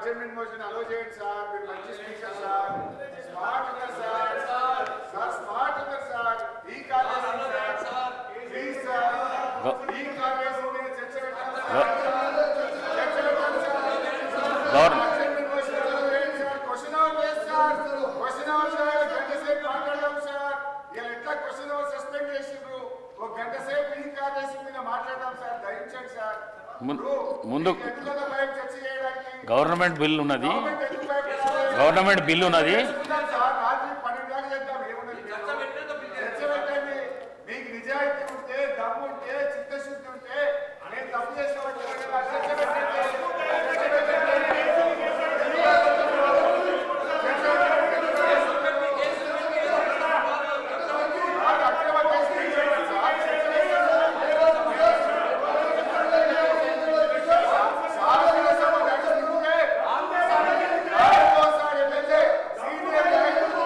Adjournment motion అలో చేయండి sir. మీరు మంచి స్పీకర్ సార్. స్మార్ట్ ఉన్నారు సార్. సార్ స్మార్ట్ ఉన్నారు సార్. ఈ కాలేజ్ సార్. ప్లీజ్ సార్ ఈ కాలేజ్ మీద చర్చ పెట్టండి సార్. చర్చ పెట్టండి సార్. గవర్న అడ్జర్మెంట్ మోషన్ అలో చేయండి సార్. క్వశ్చన్ అవర్ లేదు సార్. Question hour sir. గంట సేపు మాట్లాడదాం సార్. ఇలా ఎట్లా క్వశ్చన్ అవర్ సస్పెండ్ చేసిండ్రు? ఒక గంట సేపు ఈ కాలేజ్ మీద మాట్లాడదాం సార్. సార్. ముందు ఎందుకు భయం చర్చ చేయడానికి గవర్నమెంట్ బిల్ ఉన్నది గవర్నమెంట్ బిల్ ఉన్నది చూద్దాం సార్, రాత్రి పన్నెండు దాకా చేద్దాం, ఏమున్నది మీరు? చర్చ పెట్టండి. మీకు నిజాయితీ ఉంటే దమ్ము ఉంటే చిత్తశుద్ధి ఉంటే నేను తప్పు చేసినట్టు కదా చర్చ పెట్టండి చర్చ పెట్టండి. సార్, అక్రమ కేసు తీసేయండి సార్. చర్చ పెట్టండి. సాధారణ సభ నడుస్తుంటే సార్ ఎమ్మెల్యే సీనియర్ నాయకులు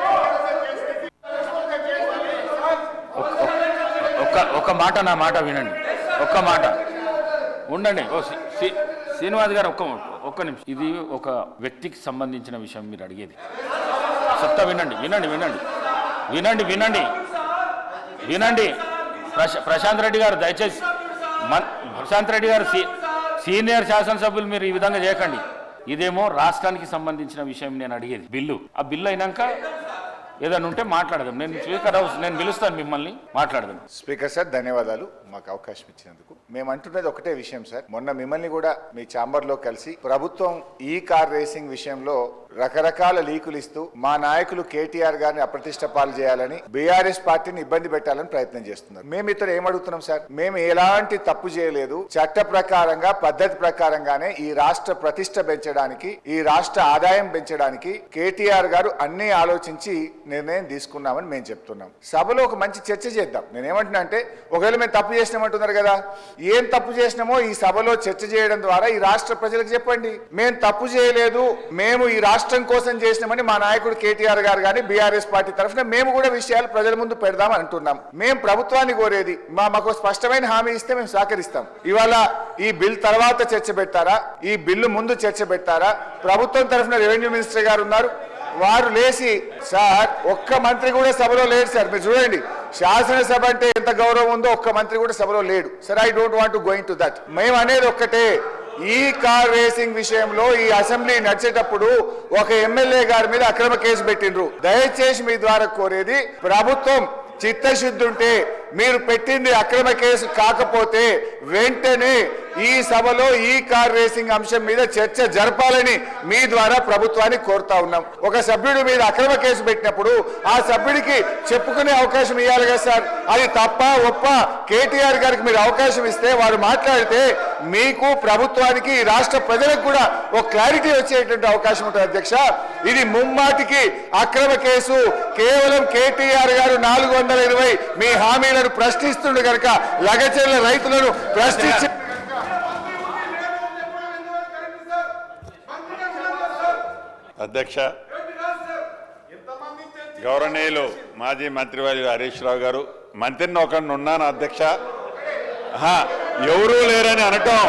కేసు కేసు సార్ ఒక్క ఒక్క మాట నా మాట వినండి. ఒక్క మాట. ఉండండి. ఓ శ్రీ- శ్రీ- శ్రీనివాస్ గారు ఒక్క ఒక్క నిమిషం. ఇది ఒక వ్యక్తికి సంబంధించిన విషయం మీరు అడిగేది. చెప్తా వినండి. వినండి వినండి. వినండి వినండి. వినండి. ప్రశా ప్రశాంత్ రెడ్డి గారు దయచేసి ప్రశాంత్ రెడ్డి గారు సీనియర్ శాసనసభ్యులు మీరు ఈ విధంగా చేయకండి. ఇదేమో రాష్ట్రానికి సంబంధించిన విషయం నేను అడిగేది. బిల్లు. ఆ బిల్లు అయినాక ఏదైనా ఉంటే మాట్లాడదాం. నేను స్పీకర్ హౌస్ నేను పిలుస్తాను మిమ్మల్ని. మాట్లాడదాం. స్పీకర్ సార్ ధన్యవాదాలు. మాకు అవకాశం ఇచ్చినందుకు. మేము అంటున్నది ఒకటే విషయం సార్. మొన్న మిమ్మల్ని కూడా మీ ఛాంబర్లో కలిసి ప్రభుత్వం ఈ కార్ రేసింగ్ విషయంలో రకరకాల లీకులు ఇస్తూ మా నాయకులు కేటీఆర్ గారిని అప్రతిష్ట పాలు చేయాలని బీఆర్ఎస్ పార్టీని ఇబ్బంది పెట్టాలని ప్రయత్నం చేస్తున్నారు. మేము ఇతర ఏమడుగుతున్నాం సార్? మేము ఎలాంటి తప్పు చేయలేదు. చట్ట ప్రకారంగా పద్ధతి ప్రకారంగానే ఈ రాష్ట్ర ప్రతిష్ట పెంచడానికి ఈ రాష్ట్ర ఆదాయం పెంచడానికి కేటీఆర్ గారు అన్ని ఆలోచించి నిర్ణయం తీసుకున్నామని మేము చెప్తున్నాం. సభలో ఒక మంచి చర్చ చేద్దాం. నేనేమంటున్నా అంటే ఒకవేళ మేము తప్పు చేసినామంటున్నారు కదా ఏం తప్పు చేసినామో ఈ సభలో చర్చ చేయడం ద్వారా ఈ రాష్ట్ర ప్రజలకు చెప్పండి. మేము తప్పు చేయలేదు మేము ఈ రాష్ట్రం కోసం చేసినామని మా నాయకుడు కేటీఆర్ గారు కానీ బీఆర్ఎస్ పార్టీ తరఫున మేము కూడా విషయాలు ప్రజల ముందు పెడదాం అంటున్నాం. మేము ప్రభుత్వాన్ని కోరేది మా మాకు స్పష్టమైన హామీ ఇస్తే మేము సహకరిస్తాం. ఇవాళ ఈ బిల్ తర్వాత చర్చ పెట్టారా ఈ బిల్లు ముందు చర్చ పెట్టారా ప్రభుత్వం తరఫున రెవెన్యూ మినిస్టర్ గారు ఉన్నారు. వారు లేచి సార్ ఒక్క మంత్రి కూడా సభలో లేడు సార్. మీరు చూడండి శాసనసభ అంటే ఎంత గౌరవం ఉందో ఒక్క మంత్రి కూడా సభలో లేడు. Sir I don't want going to that మేము అనేది ఒక్కటే. ఈ కార్ రేసింగ్ విషయంలో ఈ అసెంబ్లీ నడిచేటప్పుడు ఒక ఎమ్మెల్యే గారి మీద అక్రమ కేసు పెట్టిండ్రు. దయచేసి మీ ద్వారా కోరేది ప్రభుత్వం చిత్తశుద్ధి ఉంటే మీరు పెట్టింది అక్రమ కేసు కాకపోతే వెంటనే ఈ సభలో ఈ కార్ రేసింగ్ అంశం మీద చర్చ జరపాలని మీ ద్వారా ప్రభుత్వాన్ని కోరుతా ఉన్నాం. ఒక సభ్యుడి మీద అక్రమ కేసు పెట్టినప్పుడు ఆ సభ్యుడికి చెప్పుకునే అవకాశం ఇవ్వాలి కదా సార్. అది తప్ప ఒప్ప కేటీఆర్ గారికి మీరు అవకాశం ఇస్తే వారు మాట్లాడితే మీకు ప్రభుత్వానికి రాష్ట్ర ప్రజలకు కూడా ఒక క్లారిటీ వచ్చేటువంటి అవకాశం ఉంటుంది అధ్యక్ష. ఇది ముమ్మాటికి అక్రమ కేసు. కేవలం కేటీఆర్ గారు నాలుగు వందల ఇరవై మీ హామీలను ప్రశ్నిస్తుండే కనుక లగచెర్ల రైతులను ప్రశ్నించి అధ్యక్ష. గౌరవనీయులు మాజీ మంత్రివర్యులు హరీష్ రావు గారు మంత్రిని ఒకరిని ఉన్నాను అధ్యక్ష? ఎవరూ లేరని అనటం.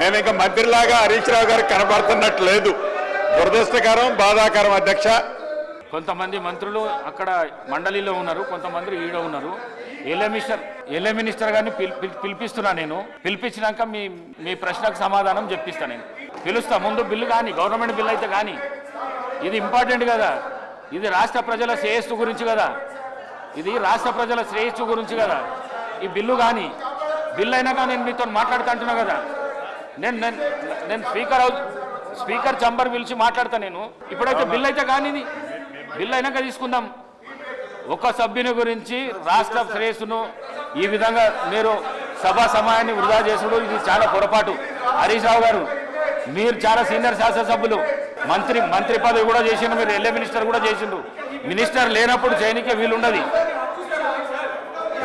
నేను ఇంకా మంత్రిలాగా హరీష్ రావు గారు కనబడుతున్నట్టు లేదు. దురదృష్టకరం బాధాకరం అధ్యక్ష. కొంతమంది మంత్రులు అక్కడ మండలిలో ఉన్నారు కొంతమంది ఈడ ఉన్నారు. ఎల్ఏ మినిస్టర్ ఎల్ఏ మినిస్టర్ గారిని పిలిపిస్తున్నా నేను. పిలిపించినాక మీ మీ ప్రశ్నకు సమాధానం చెప్పిస్తాను నేను. పిలుస్తా ముందు బిల్లు కానీ గవర్నమెంట్ బిల్ అయితే కానీ ఇది ఇంపార్టెంట్ కదా. ఇది రాష్ట్ర ప్రజల శ్రేయస్సు గురించి కదా. ఇది రాష్ట్ర ప్రజల శ్రేయస్సు గురించి కదా. ఈ బిల్లు కానీ బిల్లు అయినాక నేను మీతో మాట్లాడుతా అంటున్నా కదా. నేను నేను నేను స్పీకర్ స్పీకర్ చంబర్ పిలిచి మాట్లాడతా నేను. ఇప్పుడైతే బిల్ అయితే కానీ ఇది బిల్ అయినాక తీసుకుందాం. ఒక సభ్యుని గురించి రాష్ట్ర శ్రేయస్సును ఈ విధంగా మీరు సభా సమయాన్ని వృధా చేసుడు ఇది చాలా పొరపాటు. హరీష్ రావు గారు మీరు చాలా సీనియర్ శాసనసభ్యులు. మంత్రి మంత్రి పదవి కూడా చేసిండు మీరు ఎల్ఏ మినిస్టర్ కూడా చేసిండు. మినిస్టర్ లేనప్పుడు చేయనికే వీలుండదు.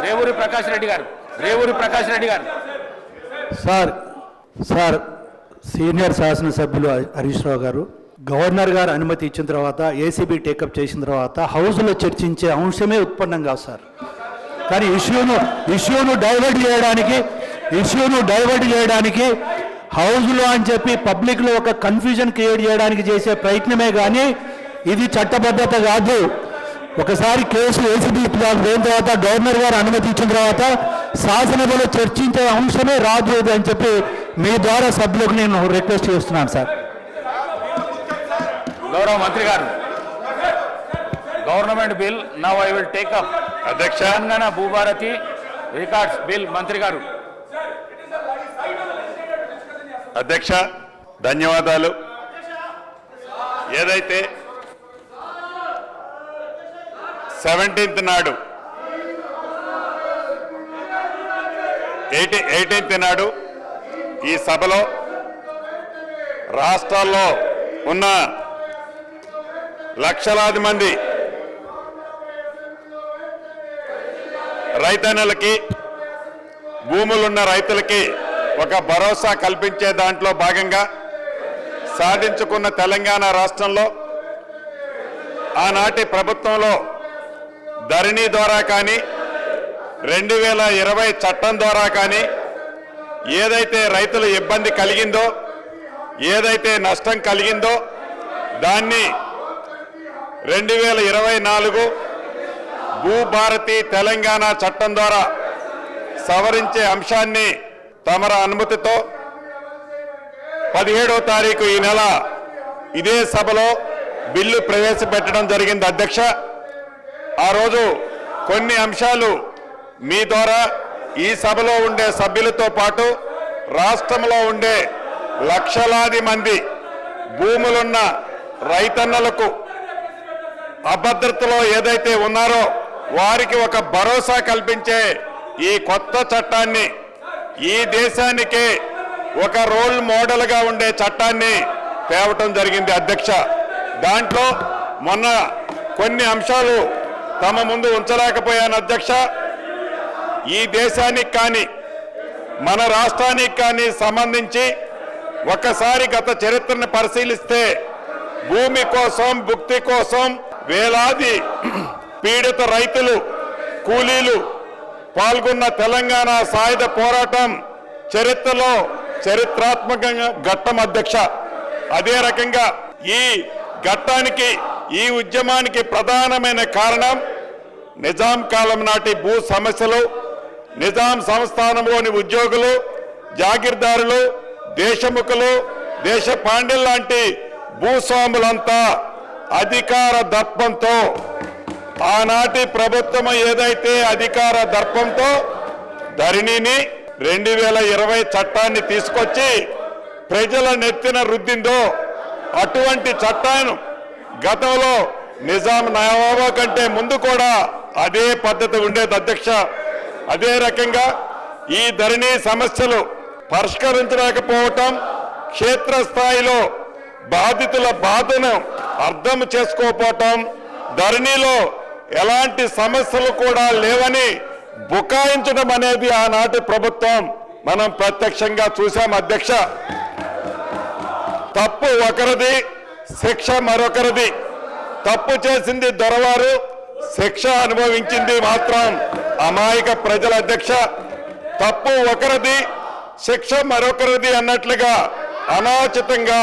రేవూరి ప్రకాష్ రెడ్డి గారు రేవూరి ప్రకాష్ రెడ్డి గారు. సార్ సార్ సీనియర్ శాసనసభ్యులు హరీష్ రావు గారు గవర్నర్ గారు అనుమతి ఇచ్చిన తర్వాత ఏసీబీ టేకప్ చేసిన తర్వాత హౌస్లో చర్చించే అంశమే ఉత్పన్నం కాదు సార్. కానీ ఇష్యూను ఇష్యూను డైవర్ట్ చేయడానికి ఇష్యూను డైవర్ట్ చేయడానికి హౌస్లో అని చెప్పి పబ్లిక్లో ఒక కన్ఫ్యూజన్ క్రియేట్ చేయడానికి చేసే ప్రయత్నమే కానీ ఇది చట్టబద్ధత కాదు. ఒకసారి కేసు ఏసీబీ పోయిన తర్వాత గవర్నర్ గారు అనుమతి ఇచ్చిన తర్వాత శాసనసభలో చర్చించే అంశమే రాదు అని చెప్పి మీ ద్వారా సభ్యులకు నేను రిక్వెస్ట్ చేస్తున్నాను సార్. గౌరవ మంత్రి గారు government bill now I will take up అధ్యక్ష. తెలంగాణ భూభారతి రికార్డ్స్ బిల్ మంత్రి గారు. అధ్యక్ష ధన్యవాదాలు. ఏదైతే సెవెంటీన్త్ నాడు ఎయిటీ ఎయిటీన్త్ నాడు ఈ సభలో రాష్ట్రాల్లో ఉన్న లక్షలాది మంది రైతన్నలకి భూములున్న రైతులకి ఒక భరోసా కల్పించే దాంట్లో భాగంగా సాధించుకున్న తెలంగాణ రాష్ట్రంలో ఆనాటి ప్రభుత్వంలో ధరణి ద్వారా కానీ రెండు వేల ఇరవై చట్టం ద్వారా కానీ ఏదైతే రైతుల ఇబ్బంది కలిగిందో ఏదైతే నష్టం కలిగిందో దాన్ని రెండు వేల ఇరవై నాలుగు భూభారతి తెలంగాణ చట్టం ద్వారా సవరించే అంశాన్ని తమర అనుమతితో పదిహేడవ తారీఖు ఈ నెల ఇదే సభలో బిల్లు ప్రవేశపెట్టడం జరిగింది అధ్యక్ష. ఆ రోజు కొన్ని అంశాలు మీ ద్వారా ఈ సభలో ఉండే సభ్యులతో పాటు రాష్ట్రంలో ఉండే లక్షలాది మంది భూములున్న రైతన్నలకు అభద్రతలో ఏదైతే ఉన్నారో వారికి ఒక భరోసా కల్పించే ఈ కొత్త చట్టాన్ని ఈ దేశానికే ఒక రోల్ మోడల్గా ఉండే చట్టాన్ని తేవటం జరిగింది అధ్యక్ష. దాంట్లో మొన్న కొన్ని అంశాలు తమ ముందు ఉంచలేకపోయాను అధ్యక్ష. ఈ దేశానికి కానీ మన రాష్ట్రానికి కానీ సంబంధించి ఒకసారి గత చరిత్రను పరిశీలిస్తే భూమి కోసం భుక్తి కోసం వేలాది పీడిత రైతులు కూలీలు పాల్గొన్న తెలంగాణ సాయుధ పోరాటం చరిత్రలో చరిత్రాత్మకంగా ఘట్టం అధ్యక్ష. అదే రకంగా ఈ ఘట్టానికి ఈ ఉద్యమానికి ప్రధానమైన కారణం నిజాం కాలం నాటి భూ సమస్యలు నిజాం సంస్థానంలోని ఉద్యోగులు జాగీర్దారులు దేశముఖులు దేశ పాండ్యం లాంటి భూస్వాములంతా అధికార దర్పంతో ఆనాటి ప్రభుత్వం ఏదైతే అధికార దర్పంతో ధరణిని రెండు వేల ఇరవై చట్టాన్ని తీసుకొచ్చి ప్రజల నెత్తిన రుద్దిందో అటువంటి చట్టాన్ని గతంలో నిజాం నవాబా కంటే ముందు కూడా అదే పద్ధతి ఉండేది అధ్యక్ష. అదే రకంగా ఈ ధరణి సమస్యలు పరిష్కరించలేకపోవటం క్షేత్రస్థాయిలో బాధితుల బాధను అర్థం చేసుకోకపోవటం ధరణిలో ఎలాంటి సమస్యలు కూడా లేవని బుకాయించడం అనేది ఆనాటి ప్రభుత్వం మనం ప్రత్యక్షంగా చూసాం అధ్యక్ష. తప్పు ఒకరిది శిక్ష మరొకరిది. తప్పు చేసింది దొరవారు శిక్ష అనుభవించింది మాత్రం అమాయక ప్రజల అధ్యక్ష. తప్పు ఒకరిది శిక్ష మరొకరిది అన్నట్లుగా అనాచితంగా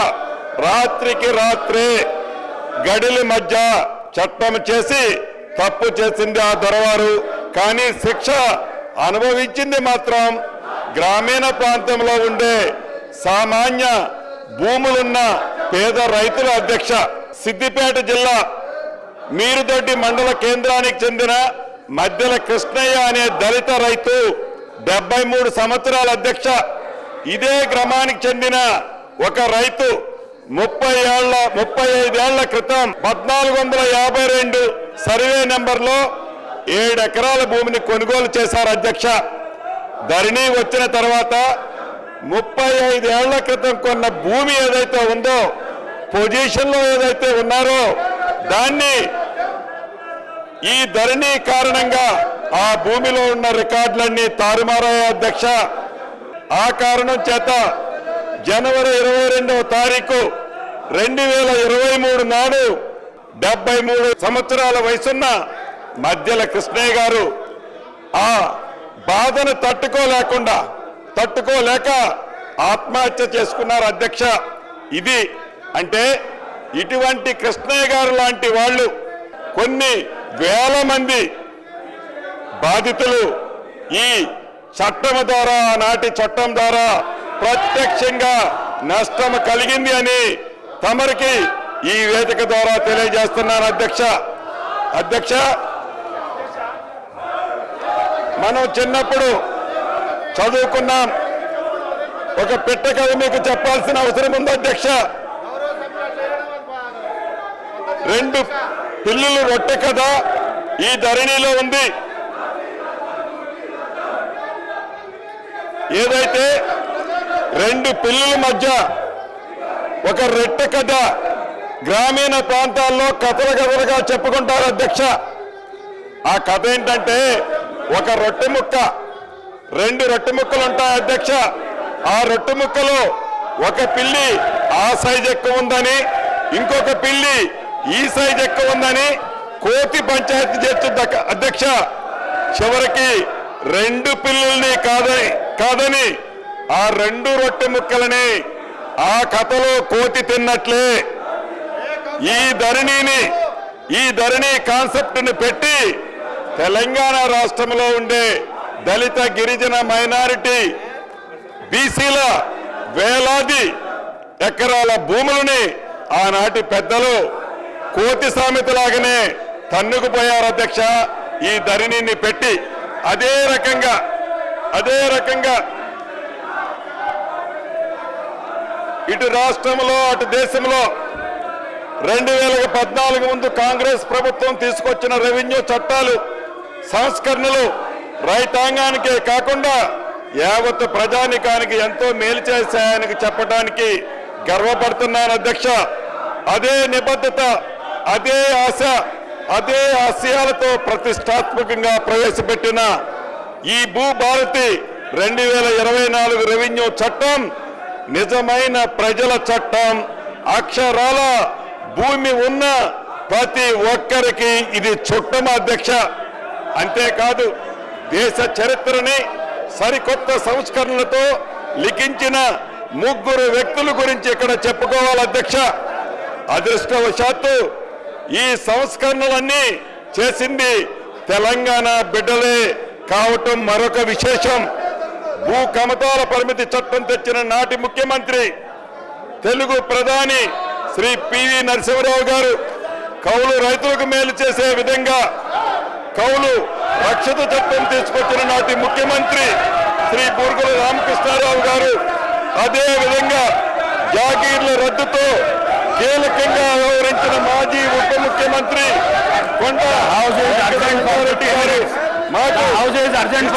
రాత్రికి రాత్రే గడిలి మధ్య చట్టం చేసి తప్పు చేసింది ఆ దొరవారు కానీ శిక్ష అనుభవించింది మాత్రం గ్రామీణ ప్రాంతంలో ఉండే సామాన్య భూములున్న పేద రైతుల అధ్యక్ష. సిద్దిపేట జిల్లా మీరుదొడ్డి మండల కేంద్రానికి చెందిన మధ్యల కృష్ణయ్య అనే దళిత రైతు డెబ్బై మూడు సంవత్సరాల అధ్యక్ష. ఇదే గ్రామానికి చెందిన ఒక రైతు ముప్పై ఏళ్ళ ముప్పై ఐదేళ్ళ క్రితం పద్నాలుగు వందల యాభై రెండు సర్వే నెంబర్లో ఏడు ఎకరాల భూమిని కొనుగోలు చేశారు అధ్యక్ష. ధరణి వచ్చిన తర్వాత ముప్పై ఐదేళ్ళ క్రితం కొన్న భూమి ఏదైతే ఉందో పొజిషన్లో ఏదైతే ఉన్నారో దాన్ని ఈ ధరణి కారణంగా ఆ భూమిలో ఉన్న రికార్డులన్నీ తారుమారాయ అధ్యక్ష. ఆ కారణం చేత జనవరి ఇరవై రెండవ తారీఖు రెండు వేల ఇరవై మూడు నాడు డెబ్బై మూడు సంవత్సరాల వయసున్న మధ్యల కృష్ణయ్య గారు ఆ బాధను తట్టుకోలేకుండా తట్టుకోలేక ఆత్మహత్య చేసుకున్నారు అధ్యక్ష. ఇది అంటే ఇటువంటి కృష్ణయ్య గారు లాంటి వాళ్ళు కొన్ని వేల మంది బాధితులు ఈ చట్టం ద్వారా నాటి చట్టం ద్వారా ప్రత్యక్షంగా నష్టం కలిగింది అని తమరికి ఈ వేదిక ద్వారా తెలియజేస్తున్నాను అధ్యక్ష. అధ్యక్ష మనం చిన్నప్పుడు చదువుకున్నాం. ఒక పెట్ట కథ మీకు చెప్పాల్సిన అవసరం ఉంది అధ్యక్ష. రెండు పిల్లులు రొట్టె కథ ఈ ధరణిలో ఉంది. ఏదైతే రెండు పిల్లుల మధ్య ఒక రెట్టె కథ గ్రామీణ ప్రాంతాల్లో కథల కథలుగా చెప్పుకుంటారు అధ్యక్ష. ఆ కథ ఏంటంటే ఒక రొట్టె ముక్క రెండు రొట్టె ముక్కలు ఉంటాయి అధ్యక్ష. ఆ రొట్టె ముక్కలు ఒక పిల్లి ఆ సైజ్ ఎక్కువ ఉందని ఇంకొక పిల్లి ఈ సైజ్ ఎక్కువ ఉందని కోతి పంచాయతీ చేస్తుంది అధ్యక్ష. చివరికి రెండు పిల్లుల్ని కాదని కాదని ఆ రెండు రొట్టె ముక్కలని ఆ కథలో కోతి తిన్నట్లే. ఈ ధరణిని ఈ ధరణి కాన్సెప్ట్ని పెట్టి తెలంగాణ రాష్ట్రంలో ఉండే దళిత గిరిజన మైనారిటీ బీసీల వేలాది ఎకరాల భూములని ఆనాటి పెద్దలు కోతి సామెతలాగానే తన్నుకుపోయారు అధ్యక్ష. ఈ ధరణిని పెట్టి అదే రకంగా అదే రకంగా ఇటు రాష్ట్రంలో అటు దేశంలో రెండు వేల పద్నాలుగు ముందు కాంగ్రెస్ ప్రభుత్వం తీసుకొచ్చిన రెవెన్యూ చట్టాలు సంస్కరణలు రైతాంగానికే కాకుండా యావత్ ప్రజానికానికి ఎంతో మేలు చేశాయని చెప్పడానికి గర్వపడుతున్నాను అధ్యక్ష. అదే నిబద్ధత అదే ఆశ అదే ఆశయాలతో ప్రతిష్టాత్మకంగా ప్రవేశపెట్టిన ఈ భూభారతి రెండు వేల ఇరవై నాలుగు రెవెన్యూ చట్టం నిజమైన ప్రజల చట్టం అక్షరాల భూమి ఉన్న ప్రతి ఒక్కరికి ఇది చుట్టం అధ్యక్ష. అంతేకాదు దేశ చరిత్రని సరికొత్త సంస్కరణలతో లిఖించిన ముగ్గురు వ్యక్తుల గురించి ఇక్కడ చెప్పుకోవాలి అధ్యక్ష. అదృష్టవశాత్తు ఈ సంస్కరణలన్నీ చేసింది తెలంగాణ బిడ్డలే కావటం మరొక విశేషం. భూ కమతాల పరిమితి చట్టం తెచ్చిన నాటి ముఖ్యమంత్రి తెలుగు ప్రధాని శ్రీ పివి నరసింహరావు గారు కౌలు రైతులకు మేలు చేసే విధంగా కౌలు రక్షిత చట్టం తీసుకొచ్చిన నాటి ముఖ్యమంత్రి శ్రీ బూర్గుల రామకృష్ణారావు గారు అదే విధంగా జాగీర్ల రద్దుతో కీలకంగా వ్యవహరించిన మాజీ ఉప ముఖ్యమంత్రి కొండ రెడ్డి గారు మాకు అర్జెంట్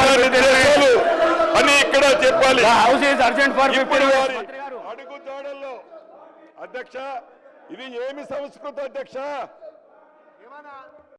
అని ఇక్కడ చెప్పాలి. హౌస్ ఈజ్ అర్జెంట్ ఫర్ ఇప్పుడు అధ్యక్ష ఇది ఏమి సంస్కృత అధ్యక్ష?